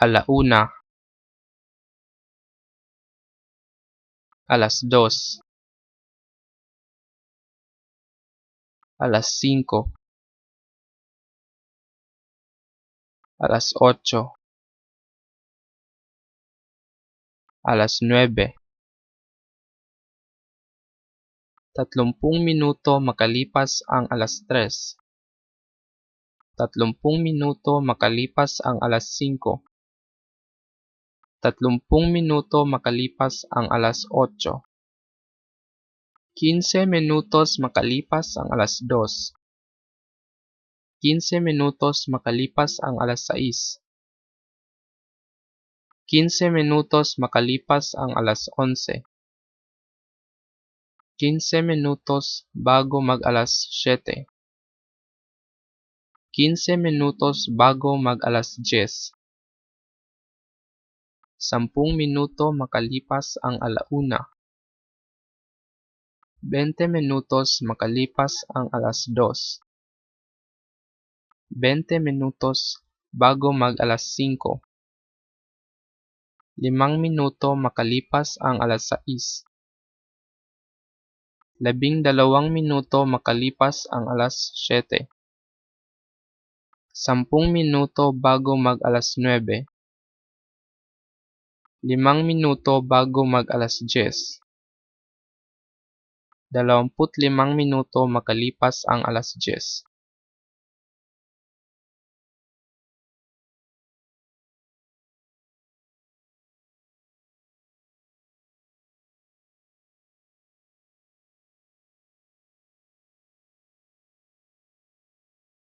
alauna, alas dos, alas cinco, alas ocho, alas nuebe, tatlumpung minuto makalipas ang alas tres, tatlumpung minuto makalipas ang alas singko, tatlumpung minuto makalipas ang alas otso, 15 minutos makalipas ang alas dos, 15 minutos makalipas ang alas sais, 15 minutos makalipas ang alas onse, 15 minutos bago mag alas siyete, 15 minutos bago mag alas dyes, 10 minuto makalipas ang alauna, 20 minutos makalipas ang alas dos, 20 minutos bago mag alas singko, 5 minuto makalipas ang alas sais, labing dalawang minuto makalipas ang alas siyete, sampung minuto bago mag alas nuebe, limang minuto bago mag alas dyes, dalawamput limang minuto makalipas ang alas dyes.